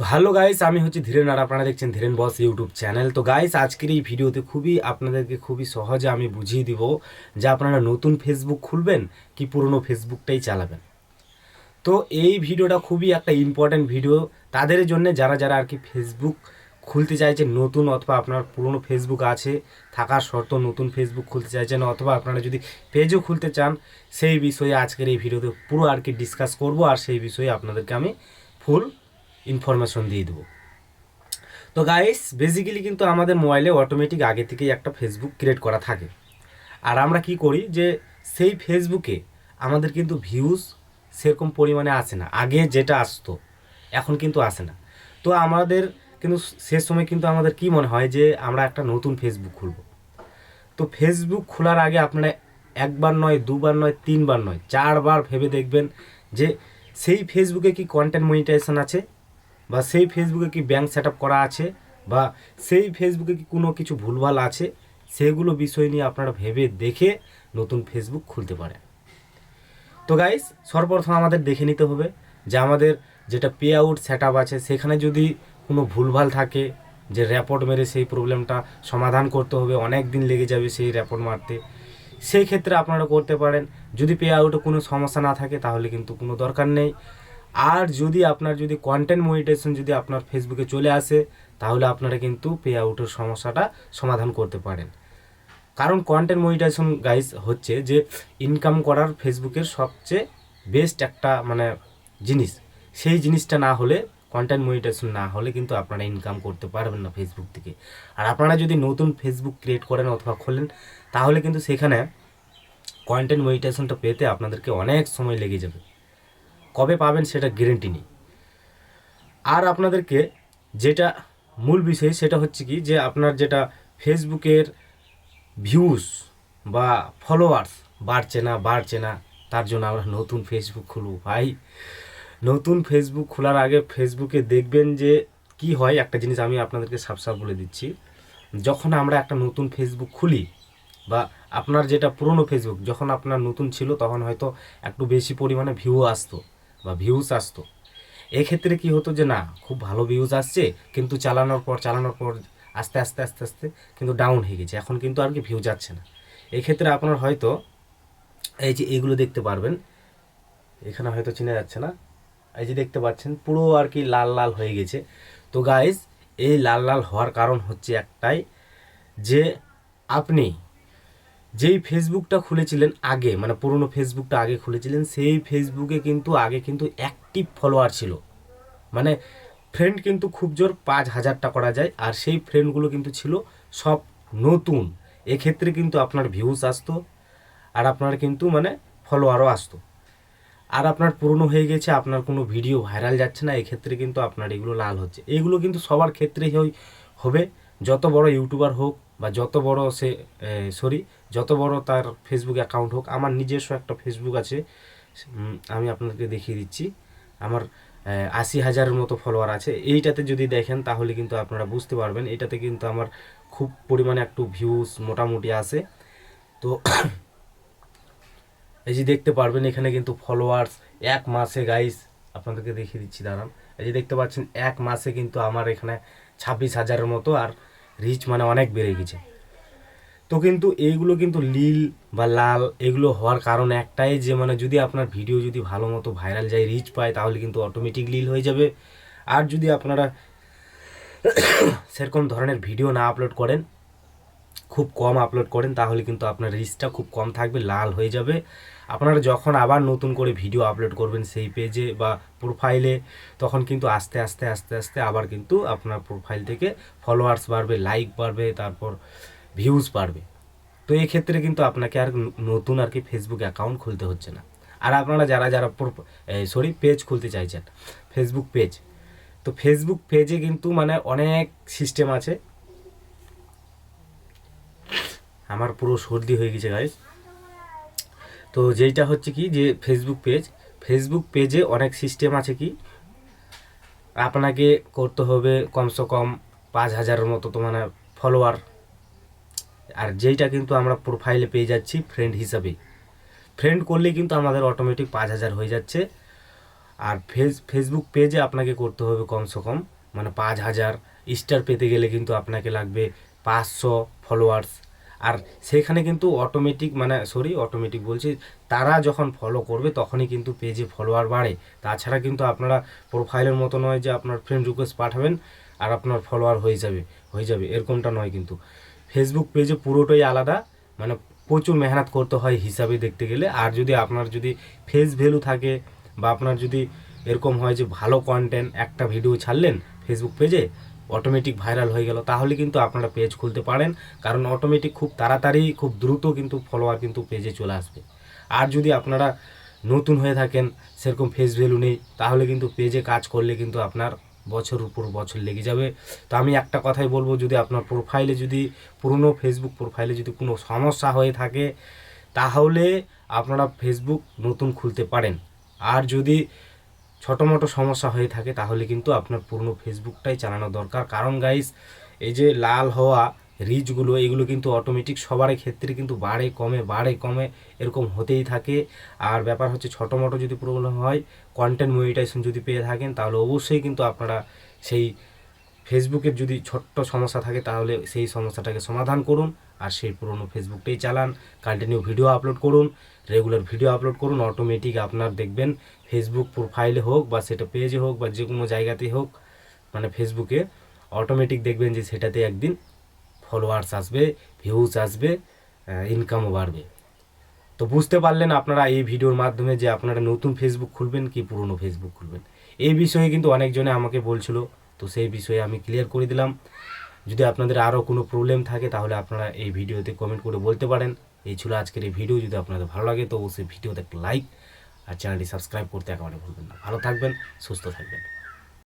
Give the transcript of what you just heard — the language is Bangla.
তো হ্যালো গাইস, আমি হচ্ছে ধীরেন আর আপনারা দেখছেন ধীরেন বস ইউটিউব চ্যানেল। তো গাইস, আজকের এই ভিডিওতে খুবই আপনাদেরকে খুবই সহজে আমি বুঝিয়ে দিব যে আপনারা নতুন ফেসবুক খুলবেন কি পুরনো ফেসবুকটাই চালাবেন। তো এই ভিডিওটা খুবই একটা ইম্পর্ট্যান্ট ভিডিও। তাদের জন্য যারা যারা আর কি ফেসবুক খুলতে চাইছেন, নতুন অথবা আপনার পুরনো ফেসবুক আছে, থাকার শর্ত নতুন ফেসবুক খুলতে চাইছেন, অথবা আপনারা যদি পেজও খুলতে চান, সেই বিষয়ে আজকের এই ভিডিওতে পুরো আর কি ডিসকাস করব, আর সেই বিষয়ে আপনাদেরকে আমি ফুল ইনফরমেশন দিয়ে দেবো। তো গাইস বেসিক্যালি কিন্তু আমাদের মোবাইলে অটোমেটিক আগে থেকেই একটা ফেসবুক ক্রিয়েট করা থাকে। আর আমরা কি করি যে, সেই ফেসবুকে আমাদের কিন্তু ভিউজ সেরকম পরিমাণে আসে না। আগে যেটা আসতো, এখন কিন্তু আসে না। তো আমাদের কিন্তু সে সময় কিন্তু আমাদের কি মনে হয় যে, আমরা একটা নতুন ফেসবুক খুলব। তো ফেসবুক খোলার আগে আপনারা একবার নয়, দুবার নয়, তিনবার নয়, চারবার ভেবে দেখবেন যে, সেই ফেসবুকে কি কন্টেন্ট মনিটাইজেশন আছে? বা সেই ফেসবুকে কি ব্যাংক সেট করা আছে? বা সেই ফেসবুকে কি কোনো কিছু ভুলভাল আছে? সেগুলো বিষয় নিয়ে আপনারা ভেবে দেখে নতুন ফেসবুক খুলতে পারেন। তো গাইস সর্বপ্রথম আমাদের দেখে নিতে হবে যে আমাদের যেটা পে আউট সেট আছে, সেখানে যদি কোনো ভুলভাল থাকে, যে র্যাপোর্ট মেরে সেই প্রবলেমটা সমাধান করতে হবে, অনেক দিন লেগে যাবে সেই র্যাপোর্ট মারতে, সেই ক্ষেত্রে আপনারা করতে পারেন। যদি পে আউটে কোনো সমস্যা না থাকে, তাহলে কিন্তু কোনো দরকার নেই। আর যদি আপনার যদি কন্টেন্ট মনিটাইজেশন যদি আপনার ফেসবুকে চলে আসে, তাহলে আপনারা কিন্তু পে আউটের সমস্যাটা সমাধান করতে পারেন। কারণ কন্টেন্ট মনিটাইজেশন গাইজ হচ্ছে যে ইনকাম করার ফেসবুকের সবচেয়ে বেস্ট একটা মানে জিনিস। সেই জিনিসটা না হলে কন্টেন্ট মনিটাইজেশন না হলে কিন্তু আপনারা ইনকাম করতে পারবেন না ফেসবুক থেকে। আর আপনারা যদি নতুন ফেসবুক ক্রিয়েট করেন অথবা খোলেন, তাহলে কিন্তু সেখানে কন্টেন্ট মনিটাইজেশনটা পেতে আপনাদেরকে অনেক সময় লেগে যাবে। কবে পাবেন সেটা গ্যারেন্টি নেই। আর আপনাদেরকে যেটা মূল বিষয় সেটা হচ্ছে কি যে আপনার যেটা ফেসবুকের ভিউজ বা ফলোয়ার্স বাড়ছে না বাড়ছে না, তার জন্য আমরা নতুন ফেসবুক খুলব। ভাই, নতুন ফেসবুক খোলার আগে ফেসবুকে দেখবেন যে কি হয়, একটা জিনিস আমি আপনাদেরকে সাফ বলে দিচ্ছি। যখন আমরা একটা নতুন ফেসবুক খুলি বা আপনার যেটা পুরনো ফেসবুক যখন আপনার নতুন ছিল, তখন হয়তো একটু বেশি পরিমাণে ভিউ আসতো। বা ভিউজ আসতো। এক্ষেত্রে কি হতো যে, না, খুব ভালো ভিউজ আসছে, কিন্তু চালানোর পর চালানোর পর আস্তে আস্তে আস্তে আস্তে কিন্তু ডাউন হয়ে গেছে। এখন কিন্তু আর কি ভিউ যাচ্ছে না। এক্ষেত্রে আপনার হয়তো এই যে এইগুলো দেখতে পারবেন, এখানে হয়তো চিনে যাচ্ছে না, এই যে দেখতে পাচ্ছেন, পুরো আর কি লাল লাল হয়ে গেছে। তো গাইজ এই লাল লাল হওয়ার কারণ হচ্ছে একটাই যে, আপনি যেই ফেসবুকটা খুলেছিলেন আগে মানে পুরনো ফেসবুকটা আগে খুলেছিলেন, সেই ফেসবুকে কিন্তু আগে কিন্তু অ্যাক্টিভ ফলোয়ার ছিল। মানে ফ্রেন্ড কিন্তু খুব জোর পাঁচ হাজারটা করা যায়, আর সেই ফ্রেন্ডগুলো কিন্তু ছিল সব নতুন। এক্ষেত্রে কিন্তু আপনার ভিউজ আসতো, আর আপনার কিন্তু মানে ফলোয়ারও আসতো। আর আপনার পুরনো হয়ে গেছে, আপনার কোনো ভিডিও ভাইরাল যাচ্ছে না, এক্ষেত্রে কিন্তু আপনার এগুলো লাল হচ্ছে। এগুলো কিন্তু সবার ক্ষেত্রেই হবে। যত বড় ইউটিউবার হোক বা যত বড় সে সরি যত বড় তার ফেসবুক অ্যাকাউন্ট হোক, আমার নিজস্ব একটা ফেসবুক আছে আমি আপনাদেরকে দেখিয়ে দিচ্ছি। আমার আশি হাজারের মতো ফলোয়ার আছে। এইটাতে যদি দেখেন, তাহলে কিন্তু আপনারা বুঝতে পারবেন, এটাতে কিন্তু আমার খুব পরিমাণে একটু ভিউজ মোটামুটি আসে তো এই যে দেখতে পারবেন, এখানে কিন্তু ফলোয়ার্স এক মাসে গাইস আপনাদেরকে দেখিয়ে দিচ্ছি, দাঁড়ান। এই যে দেখতে পাচ্ছেন, এক মাসে কিন্তু আমার এখানে ছাব্বিশ হাজারের মতো, আর রিচ মানে অনেক বেড়ে গেছে। তো কিন্তু এইগুলো কিন্তু লীল বা লাল এগুলো হওয়ার কারণ একটাই যে মানে যদি আপনার ভিডিও যদি ভালো মতো ভাইরাল যায় রিচ পায়, তাহলে কিন্তু অটোমেটিক লীল হয়ে যাবে। আর যদি আপনারা সেরকম ধরনের ভিডিও না আপলোড করেন খুব কম আপলোড করেন, তাহলে কিন্তু আপনার রিচটা খুব কম থাকবে, লাল হয়ে যাবে। আপনারা যখন আবার নতুন করে ভিডিও আপলোড করবেন সেই পেজে বা প্রোফাইলে তখন কিন্তু আস্তে আস্তে আস্তে আস্তে আবার কিন্তু আপনার প্রোফাইল থেকে ফলোয়ার্স বাড়বে লাইক বাড়বে, তারপর ভিউজ বাড়বে। তো এই ক্ষেত্রে কিন্তু আপনাকে আর নতুন আর কি ফেসবুক অ্যাকাউন্ট খুলতে হচ্ছে না। আর আপনারা যারা যারা সরি পেজ খুলতে চাইছেন ফেসবুক পেজ তো ফেসবুক পেজে কিন্তু মানে অনেক সিস্টেম আছে। আমার পুরো সর্দি হয়ে গেছে গাইস তো যেইটা হচ্ছে কি, যে ফেসবুক পেজ ফেসবুক পেজে অনেক সিস্টেম আছে কি, আপনাকে করতে হবে কমসে কম পাঁচ হাজারের মতো তো মানে ফলোয়ার আর যেইটা কিন্তু আমরা প্রোফাইলে পেয়ে যাচ্ছি ফ্রেন্ড হিসাবে। ফ্রেন্ড করলেই কিন্তু আমাদের অটোমেটিক পাঁচ হাজার হয়ে যাচ্ছে। আর ফেস ফেসবুক পেজে আপনাকে করতে হবে কমসে কম মানে পাঁচ হাজার। স্টার পেতে গেলে কিন্তু আপনাকে লাগবে পাঁচশো ফলোয়ার্স আর সেখানে কিন্তু অটোমেটিক মানে সরি অটোমেটিক বলছি, তারা যখন ফলো করবে তখনই কিন্তু পেজে ফলোয়ার বাড়ে। তাছাড়া কিন্তু আপনারা প্রোফাইলের মতো নয় যে আপনার ফ্রেন্ড রিকোয়েস্ট পাঠাবেন আর আপনার ফলোয়ার হয়ে যাবে হয়ে যাবে, এরকমটা নয় কিন্তু। ফেসবুক পেজে পুরোটাই আলাদা মানে প্রচুর মেহনত করতে হয় হিসাবে দেখতে গেলে। আর যদি আপনার যদি ফেস ভ্যালু থাকে বা আপনার যদি এরকম হয় যে ভালো কন্টেন্ট একটা ভিডিও ছাড়লেন ফেসবুক পেজে অটোমেটিক ভাইরাল হয়ে গেল, তাহলে কিন্তু আপনারা পেজ খুলতে পারেন। কারণ অটোমেটিক খুব তাড়াতাড়ি, খুব দ্রুত কিন্তু ফলোয়ার কিন্তু পেজে চলে আসবে। আর যদি আপনারা নতুন হয়ে থাকেন, সেরকম ফেস ভ্যালু নেই, তাহলে কিন্তু পেজে কাজ করলে কিন্তু আপনার বছর উপর বছর লেগে যাবে। তো আমি একটা কথাই বলব, যদি আপনার প্রোফাইলে যদি, পুরনো ফেসবুক প্রোফাইলে যদি কোনো সমস্যা হয়ে থাকে, তাহলে আপনারা ফেসবুক নতুন খুলতে পারেন। আর যদি ছোটো মোটো সমস্যা হয়ে থাকে, তাহলে কিন্তু আপনার পুরনো ফেসবুকটাই চালানো দরকার। কারণ গাইস এই যে লাল হওয়া, রিচগুলো, এগুলো কিন্তু অটোমেটিক সবার ক্ষেত্রে কিন্তু বাড়ে, কমে বাড়ে, কমে, এরকম হতেই থাকে। আর ব্যাপার হচ্ছে ছোটো মোটো যদি প্রবলেম হয় কন্টেন্ট মনিটাইজেশন যদি পেয়ে থাকেন, তাহলে অবশ্যই কিন্তু আপনারা সেই ফেসবুকের যদি ছোট্ট সমস্যা থাকে, তাহলে সেই সমস্যাটাকে সমাধান করুন। আর সেই পুরনো ফেসবুকটাই চালান কন্টিনিউ ভিডিও আপলোড করুন রেগুলার ভিডিও আপলোড করুন অটোমেটিক আপনার দেখবেন ফেসবুক প্রোফাইলে হোক বা সেটা পেজে হোক বা যে কোনো জায়গাতেই হোক মানে ফেসবুকে অটোমেটিক দেখবেন যে সেটাতে একদিন ফলোয়ার্স আসবে ভিউজ আসবে ইনকামও বাড়বে। তো বুঝতে পারলেন আপনারা এই ভিডিওর মাধ্যমে যে আপনারা নতুন ফেসবুক খুলবেন কি পুরনো ফেসবুক খুলবেন? এই বিষয়ে কিন্তু অনেকজনে আমাকে বলছিল, তো সেই বিষয়ে আমি ক্লিয়ার করে দিলাম। যদি আপনাদের আরও কোনো প্রবলেম থাকে, তাহলে আপনারা এই ভিডিওতে কমেন্ট করে বলতে পারেন। এই ছিল আজকের এই ভিডিও। যদি আপনাদের ভালো লাগে, তো অবশ্যই ভিডিওতে একটা লাইক আর চ্যানেলটি সাবস্ক্রাইব করতে একেবারে ভুলবেন না। ভালো থাকবেন, সুস্থ থাকবেন।